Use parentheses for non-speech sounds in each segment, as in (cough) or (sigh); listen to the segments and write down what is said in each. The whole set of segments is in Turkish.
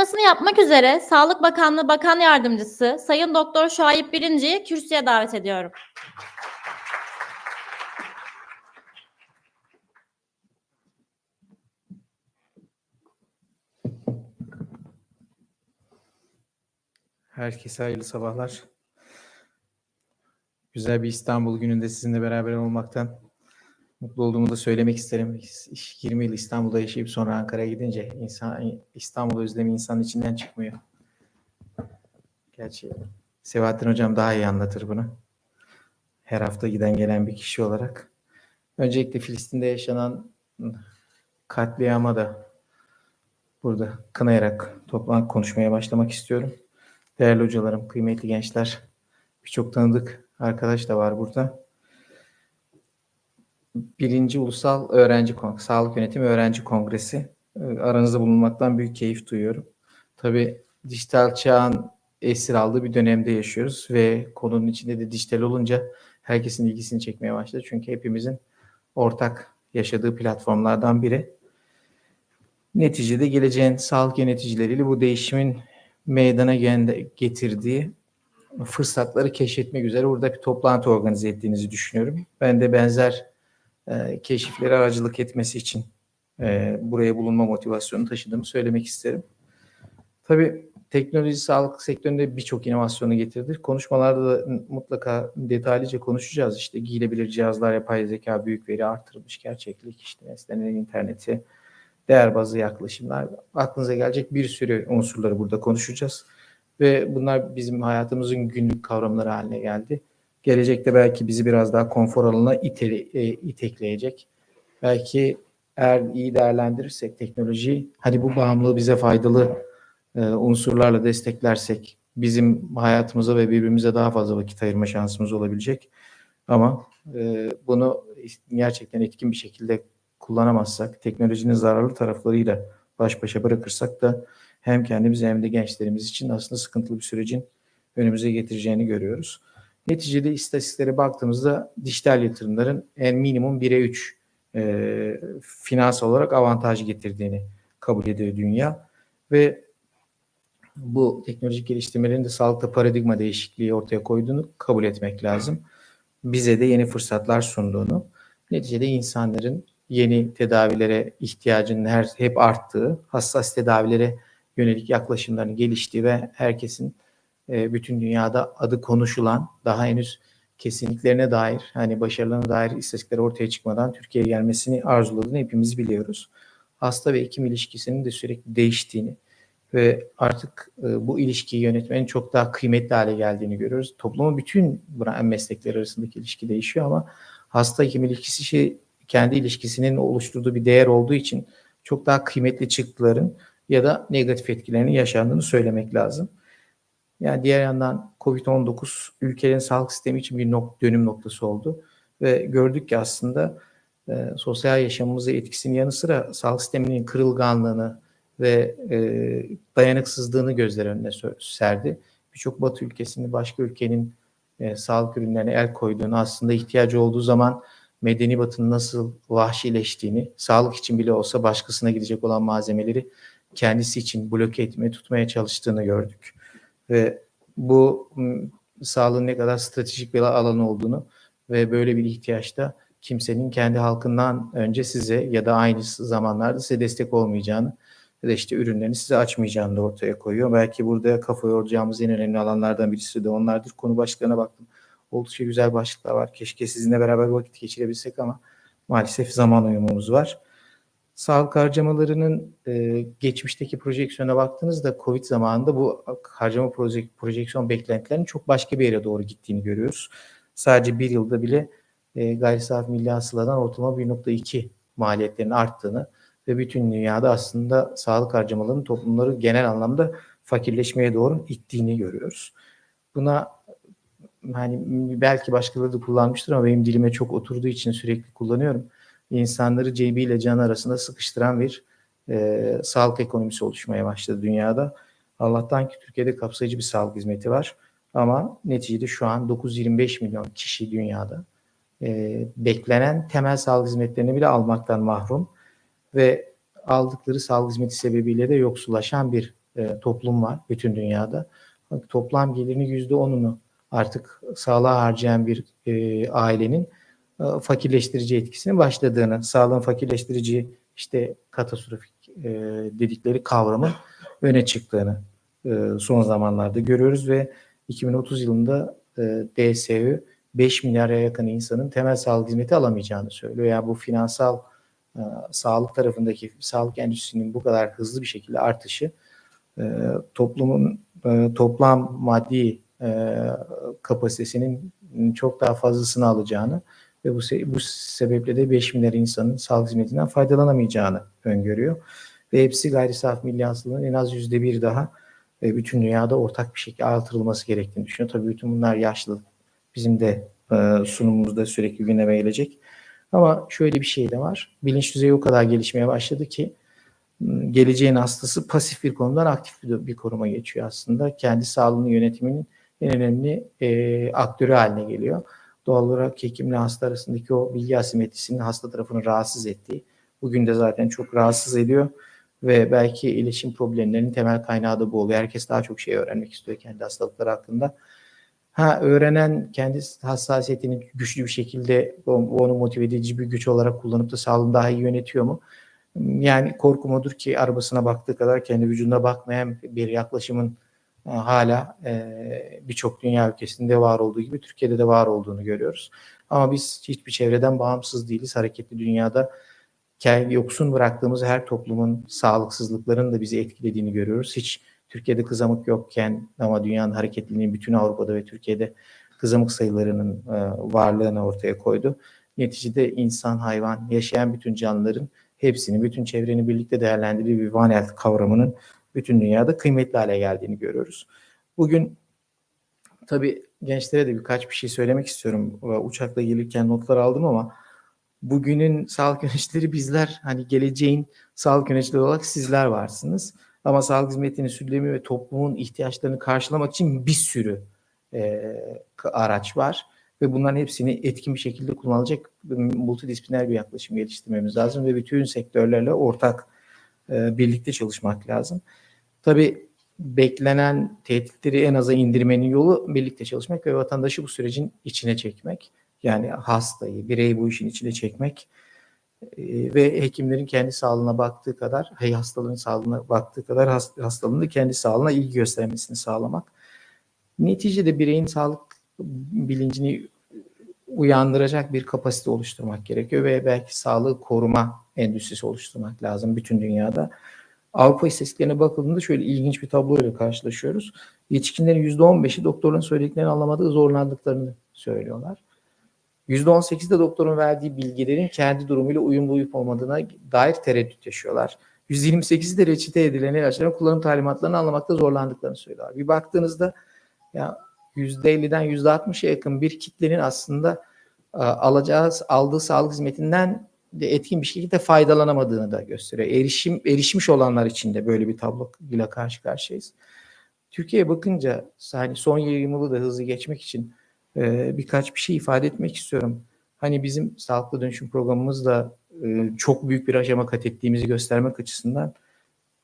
Konuşmasını yapmak üzere Sağlık Bakanlığı Bakan Yardımcısı Sayın Doktor Şahip Birinci'yi kürsüye davet ediyorum. Herkese hayırlı sabahlar. Güzel bir İstanbul gününde sizinle beraber olmaktan mutlu olduğumu da söylemek isterim. 20 yıl İstanbul'da yaşayıp sonra Ankara'ya gidince insan İstanbul özlemi insanın içinden çıkmıyor. Gerçi Sebahattin Hocam daha iyi anlatır bunu. Her hafta giden gelen bir kişi olarak. Öncelikle Filistin'de yaşanan katliama da burada kınayarak toplan konuşmaya başlamak istiyorum. Değerli hocalarım, kıymetli gençler, birçok tanıdık arkadaş da var burada. Birinci Ulusal Öğrenci Kongresi, Sağlık Yönetimi Öğrenci Kongresi. Ee, Aranızda bulunmaktan büyük keyif duyuyorum. Tabii dijital çağın esir aldığı bir dönemde yaşıyoruz ve konunun içinde de dijital olunca herkesin ilgisini çekmeye başladı. Çünkü hepimizin ortak yaşadığı platformlardan biri. Neticede geleceğin sağlık yöneticileriyle bu değişimin meydana getirdiği fırsatları keşfetmek üzere burada bir toplantı organize ettiğinizi düşünüyorum. Ben de benzer e, keşiflere aracılık etmesi için e, buraya bulunma motivasyonu taşıdığımı söylemek isterim. Tabii teknoloji sağlık sektöründe birçok inovasyonu getirdi. Konuşmalarda da mutlaka detaylıca konuşacağız. İşte giyilebilir cihazlar, yapay zeka, büyük veri artırılmış gerçeklik, işte nesnelerin interneti, değer bazı yaklaşımlar. Aklınıza gelecek bir sürü unsurları burada konuşacağız. Ve bunlar bizim hayatımızın günlük kavramları haline geldi. Gelecekte belki bizi biraz daha konfor alanına itele, e, itekleyecek. Belki eğer iyi değerlendirirsek teknolojiyi, hadi bu bağımlılığı bize faydalı e, unsurlarla desteklersek bizim hayatımıza ve birbirimize daha fazla vakit ayırma şansımız olabilecek. Ama e, bunu gerçekten etkin bir şekilde kullanamazsak, teknolojinin zararlı taraflarıyla baş başa bırakırsak da hem kendimiz hem de gençlerimiz için aslında sıkıntılı bir sürecin önümüze getireceğini görüyoruz. Neticede istatistiklere baktığımızda dijital yatırımların en minimum 1'e 3 e, finans olarak avantaj getirdiğini kabul ediyor dünya. Ve bu teknolojik geliştirmelerin de sağlıkta paradigma değişikliği ortaya koyduğunu kabul etmek lazım. Bize de yeni fırsatlar sunduğunu. Neticede insanların yeni tedavilere ihtiyacının her hep arttığı, hassas tedavilere yönelik yaklaşımların geliştiği ve herkesin e, bütün dünyada adı konuşulan, daha henüz kesinliklerine dair, hani başarılarına dair istatistikler ortaya çıkmadan Türkiye'ye gelmesini arzuladığını hepimiz biliyoruz. Hasta ve hekim ilişkisinin de sürekli değiştiğini ve artık e, bu ilişkiyi yönetmenin çok daha kıymetli hale geldiğini görüyoruz. Toplumun bütün meslekler arasındaki ilişki değişiyor ama hasta hekim ilişkisi şey kendi ilişkisinin oluşturduğu bir değer olduğu için çok daha kıymetli çıktıların ya da negatif etkilerinin yaşandığını söylemek lazım. Yani diğer yandan COVID-19 ülkenin sağlık sistemi için bir nok dönüm noktası oldu ve gördük ki aslında e, sosyal yaşamımıza etkisinin yanı sıra sağlık sisteminin kırılganlığını ve e, dayanıksızlığını gözler önüne serdi. Birçok Batı ülkesinde başka ülkenin e, sağlık ürünlerine el koyduğunu aslında ihtiyacı olduğu zaman medeni batının nasıl vahşileştiğini, sağlık için bile olsa başkasına gidecek olan malzemeleri kendisi için bloke etmeye, tutmaya çalıştığını gördük. Ve bu sağlığın ne kadar stratejik bir alan olduğunu ve böyle bir ihtiyaçta kimsenin kendi halkından önce size ya da aynı zamanlarda size destek olmayacağını ya da işte ürünlerini size açmayacağını da ortaya koyuyor. Belki burada kafa yoracağımız en önemli alanlardan birisi de onlardır. Konu başlıklarına baktım oldukça güzel başlıklar var. Keşke sizinle beraber vakit geçirebilsek ama maalesef zaman uyumumuz var. Sağlık harcamalarının e, geçmişteki projeksiyona baktığınızda COVID zamanında bu harcama proje, projeksiyon beklentilerinin çok başka bir yere doğru gittiğini görüyoruz. Sadece bir yılda bile e, gayri safi milli hasıladan ortalama 1.2 maliyetlerin arttığını ve bütün dünyada aslında sağlık harcamalarının toplumları genel anlamda fakirleşmeye doğru ittiğini görüyoruz. Buna hani belki başkaları da kullanmıştır ama benim dilime çok oturduğu için sürekli kullanıyorum. İnsanları cebiyle can arasında sıkıştıran bir e, sağlık ekonomisi oluşmaya başladı dünyada. Allah'tan ki Türkiye'de kapsayıcı bir sağlık hizmeti var. Ama neticede şu an 925 milyon kişi dünyada e, beklenen temel sağlık hizmetlerini bile almaktan mahrum ve aldıkları sağlık hizmeti sebebiyle de yoksullaşan bir e, toplum var bütün dünyada. Toplam gelirinin yüzde onunu artık sağlığa harcayan bir e, ailenin fakirleştirici etkisinin başladığını, sağlığın fakirleştirici işte katastrofik e, dedikleri kavramın öne çıktığını e, son zamanlarda görüyoruz ve 2030 yılında e, DSÜ 5 milyara yakın insanın temel sağlık hizmeti alamayacağını söylüyor. Yani bu finansal e, sağlık tarafındaki sağlık endüstrisinin bu kadar hızlı bir şekilde artışı e, toplumun e, toplam maddi e, kapasitesinin çok daha fazlasını alacağını ve bu, bu sebeple de 5 milyar insanın sağlık hizmetinden faydalanamayacağını öngörüyor. Ve hepsi gayri safi milli hasılanın en az yüzde bir daha e, bütün dünyada ortak bir şekilde artırılması gerektiğini düşünüyor. Tabii bütün bunlar yaşlı. Bizim de e, sunumumuzda sürekli gündeme gelecek. Ama şöyle bir şey de var. Bilinç düzeyi o kadar gelişmeye başladı ki m, geleceğin hastası pasif bir konudan aktif bir, bir konuma geçiyor aslında. Kendi sağlığını yönetiminin en önemli e, aktörü haline geliyor. Doğal olarak hekimle hasta arasındaki o bilgi asimetrisinin hasta tarafını rahatsız ettiği, bugün de zaten çok rahatsız ediyor ve belki iletişim problemlerinin temel kaynağı da bu oluyor. Herkes daha çok şey öğrenmek istiyor kendi hastalıkları hakkında. Ha öğrenen kendi hassasiyetini güçlü bir şekilde onu motive edici bir güç olarak kullanıp da sağlığını daha iyi yönetiyor mu? Yani korkum odur ki arabasına baktığı kadar kendi vücuduna bakmayan bir yaklaşımın hala e, birçok dünya ülkesinde var olduğu gibi Türkiye'de de var olduğunu görüyoruz. Ama biz hiçbir çevreden bağımsız değiliz. Hareketli dünyada yoksun bıraktığımız her toplumun sağlıksızlıklarının da bizi etkilediğini görüyoruz. Hiç Türkiye'de kızamık yokken ama dünyanın hareketliliğinin bütün Avrupa'da ve Türkiye'de kızamık sayılarının e, varlığını ortaya koydu. Neticede insan, hayvan, yaşayan bütün canlıların hepsini, bütün çevrenin birlikte değerlendirdiği bir One Health kavramının bütün dünyada kıymetli hale geldiğini görüyoruz. Bugün tabii gençlere de birkaç bir şey söylemek istiyorum. Uçakla gelirken notlar aldım ama bugünün sağlık (laughs) yöneticileri bizler hani geleceğin sağlık yöneticileri olarak sizler varsınız. Ama sağlık hizmetini sürdürmeyi ve toplumun ihtiyaçlarını karşılamak için bir sürü e, araç var. Ve bunların hepsini etkin bir şekilde kullanılacak multidisipliner bir yaklaşım geliştirmemiz lazım. Ve bütün sektörlerle ortak e, birlikte çalışmak lazım. Tabii beklenen tehditleri en aza indirmenin yolu birlikte çalışmak ve vatandaşı bu sürecin içine çekmek. Yani hastayı, bireyi bu işin içine çekmek e, ve hekimlerin kendi sağlığına baktığı kadar, hey hastalığın sağlığına baktığı kadar hast- kendi sağlığına ilgi göstermesini sağlamak. Neticede bireyin sağlık bilincini uyandıracak bir kapasite oluşturmak gerekiyor ve belki sağlığı koruma endüstrisi oluşturmak lazım bütün dünyada. Avrupa istatistiklerine bakıldığında şöyle ilginç bir tabloyla karşılaşıyoruz. Yetişkinlerin %15'i doktorun söylediklerini anlamadığı zorlandıklarını söylüyorlar. %18'de doktorun verdiği bilgilerin kendi durumuyla uyumlu uyup olmadığına dair tereddüt yaşıyorlar. %28'i de reçete edilen ilaçların kullanım talimatlarını anlamakta zorlandıklarını söylüyorlar. Bir baktığınızda ya %50'den %60'a yakın bir kitlenin aslında alacağı, aldığı sağlık hizmetinden de etkin bir şekilde faydalanamadığını da gösteriyor. Erişim erişmiş olanlar için de böyle bir tabloyla karşı karşıyayız. Türkiye'ye bakınca hani son 20 yılı da hızlı geçmek için e, birkaç bir şey ifade etmek istiyorum. Hani bizim sağlıklı dönüşüm programımızda e, çok büyük bir aşama kat ettiğimizi göstermek açısından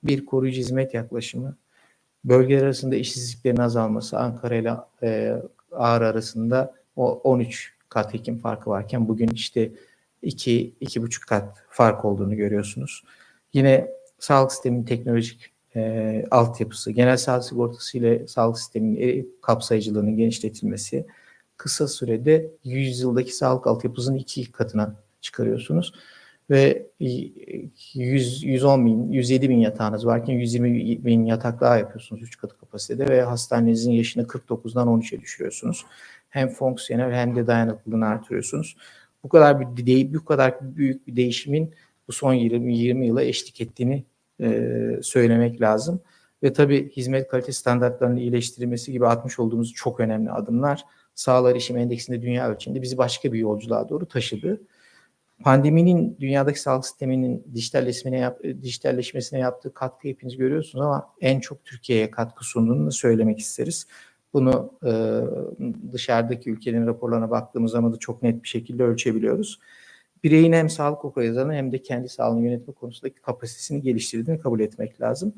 bir koruyucu hizmet yaklaşımı, bölgeler arasında işsizliklerin azalması, Ankara ile e, Ağrı arasında o 13 kat hekim farkı varken bugün işte 2 iki, buçuk kat fark olduğunu görüyorsunuz. Yine sağlık sisteminin teknolojik e, altyapısı, genel sağlık sigortası ile sağlık sisteminin e, kapsayıcılığının genişletilmesi kısa sürede 100 yıldaki sağlık altyapısının iki katına çıkarıyorsunuz. Ve 100, 110 bin, 107 bin yatağınız varken 120 bin yatak daha yapıyorsunuz 3 katı kapasitede ve hastanenizin yaşını 49'dan 13'e düşürüyorsunuz. Hem fonksiyonel hem de dayanıklılığını artırıyorsunuz. Bu kadar bir de, bu kadar büyük bir değişimin bu son 20 20 yıla eşlik ettiğini e, söylemek lazım. Ve tabii hizmet kalite standartlarının iyileştirilmesi gibi atmış olduğumuz çok önemli adımlar sağlar erişim endeksinde dünya ölçeğinde bizi başka bir yolculuğa doğru taşıdı. Pandeminin dünyadaki sağlık sisteminin dijitalleşmesine, yap, dijitalleşmesine yaptığı katkı hepiniz görüyorsunuz ama en çok Türkiye'ye katkı sunduğunu söylemek isteriz. Bunu e, dışarıdaki ülkelerin raporlarına baktığımız zaman da çok net bir şekilde ölçebiliyoruz. Bireyin hem sağlık okuryazarını hem de kendi sağlığını yönetme konusundaki kapasitesini geliştirdiğini kabul etmek lazım.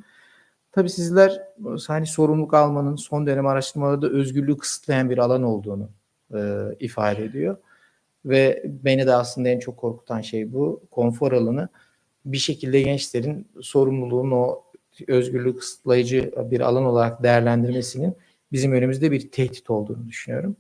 Tabii sizler hani sorumluluk almanın son dönem araştırmalarda özgürlüğü kısıtlayan bir alan olduğunu e, ifade ediyor. Ve beni de aslında en çok korkutan şey bu. Konfor alanı bir şekilde gençlerin sorumluluğun o özgürlüğü kısıtlayıcı bir alan olarak değerlendirmesinin bizim önümüzde bir tehdit olduğunu düşünüyorum.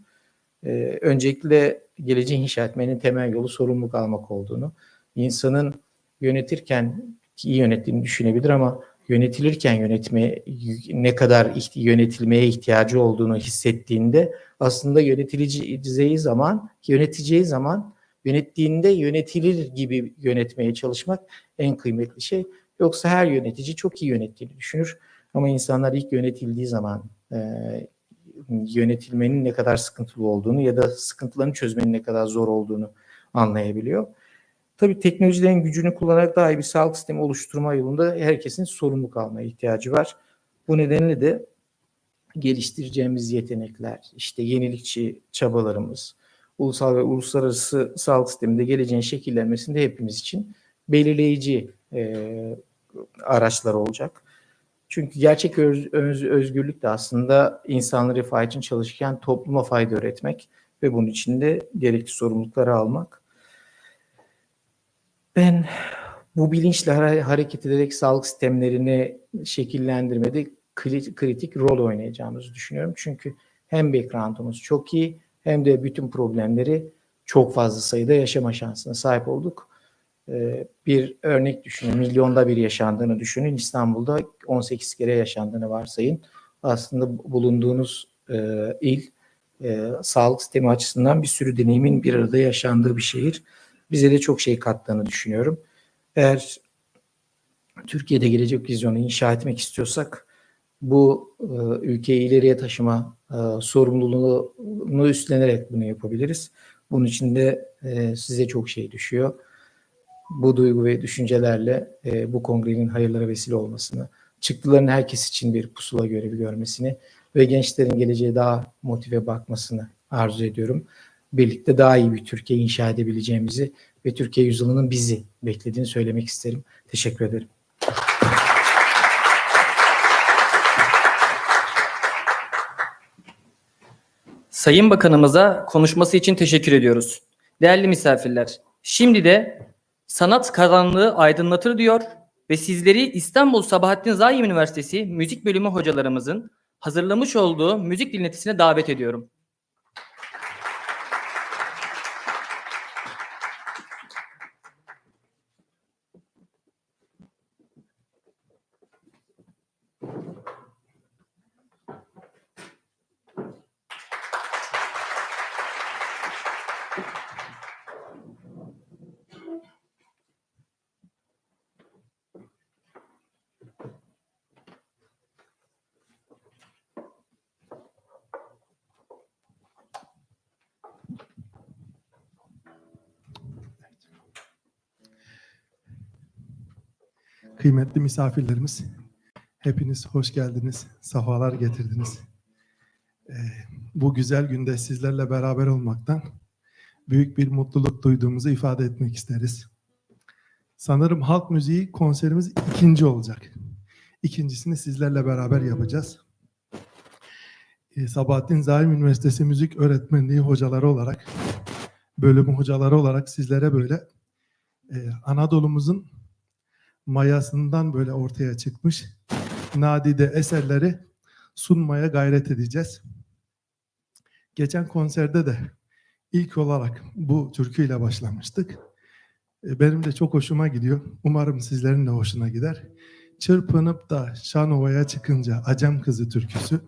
Ee, öncelikle geleceği inşa etmenin temel yolu sorumluluk almak olduğunu, insanın yönetirken iyi yönettiğini düşünebilir ama yönetilirken yönetmeye ne kadar yönetilmeye ihtiyacı olduğunu hissettiğinde aslında yönetileceği zaman yöneteceği zaman yönettiğinde yönetilir gibi yönetmeye çalışmak en kıymetli şey. Yoksa her yönetici çok iyi yönettiğini düşünür ama insanlar ilk yönetildiği zaman e, yönetilmenin ne kadar sıkıntılı olduğunu ya da sıkıntılarını çözmenin ne kadar zor olduğunu anlayabiliyor. Tabii teknolojilerin gücünü kullanarak daha iyi bir sağlık sistemi oluşturma yolunda herkesin sorumluluk almaya ihtiyacı var. Bu nedenle de geliştireceğimiz yetenekler, işte yenilikçi çabalarımız, ulusal ve uluslararası sağlık sisteminde geleceğin şekillenmesinde hepimiz için belirleyici e, araçlar olacak. Çünkü gerçek öz- öz- özgürlük de aslında insanlı refah için çalışırken topluma fayda üretmek ve bunun için de gerekli sorumlulukları almak. Ben bu bilinçle hare- hareket ederek sağlık sistemlerini şekillendirmede kri- kritik rol oynayacağımızı düşünüyorum. Çünkü hem background'umuz çok iyi hem de bütün problemleri çok fazla sayıda yaşama şansına sahip olduk. Ee, Bir örnek düşünün, milyonda bir yaşandığını düşünün. İstanbul'da 18 kere yaşandığını varsayın. Aslında bulunduğunuz e, il e, sağlık sistemi açısından bir sürü deneyimin bir arada yaşandığı bir şehir. Bize de çok şey kattığını düşünüyorum. Eğer Türkiye'de gelecek vizyonu inşa etmek istiyorsak bu e, ülkeyi ileriye taşıma e, sorumluluğunu üstlenerek bunu yapabiliriz. Bunun için de e, size çok şey düşüyor. Bu duygu ve düşüncelerle e, bu kongrenin hayırlara vesile olmasını, çıktıların herkes için bir pusula görevi görmesini ve gençlerin geleceğe daha motive bakmasını arzu ediyorum. Birlikte daha iyi bir Türkiye inşa edebileceğimizi ve Türkiye yüzyılının bizi beklediğini söylemek isterim. Teşekkür ederim. Sayın Bakanımıza konuşması için teşekkür ediyoruz. Değerli misafirler, şimdi de sanat karanlığı aydınlatır diyor ve sizleri İstanbul Sabahattin Zaim Üniversitesi Müzik Bölümü hocalarımızın hazırlamış olduğu müzik dinletisine davet ediyorum. Kıymetli misafirlerimiz, hepiniz hoş geldiniz, safalar getirdiniz. Ee, bu güzel günde sizlerle beraber olmaktan büyük bir mutluluk duyduğumuzu ifade etmek isteriz. Sanırım halk müziği konserimiz ikinci olacak. İkincisini sizlerle beraber yapacağız. Ee, Sabahattin Zaim Üniversitesi Müzik Öğretmenliği hocaları olarak, bölümü hocaları olarak sizlere böyle e, Anadolu'muzun mayasından böyle ortaya çıkmış nadide eserleri sunmaya gayret edeceğiz. Geçen konserde de ilk olarak bu türküyle başlamıştık. E, Benim de çok hoşuma gidiyor. Umarım sizlerin de hoşuna gider. Çırpınıp da Şanova'ya çıkınca Acem Kızı türküsü.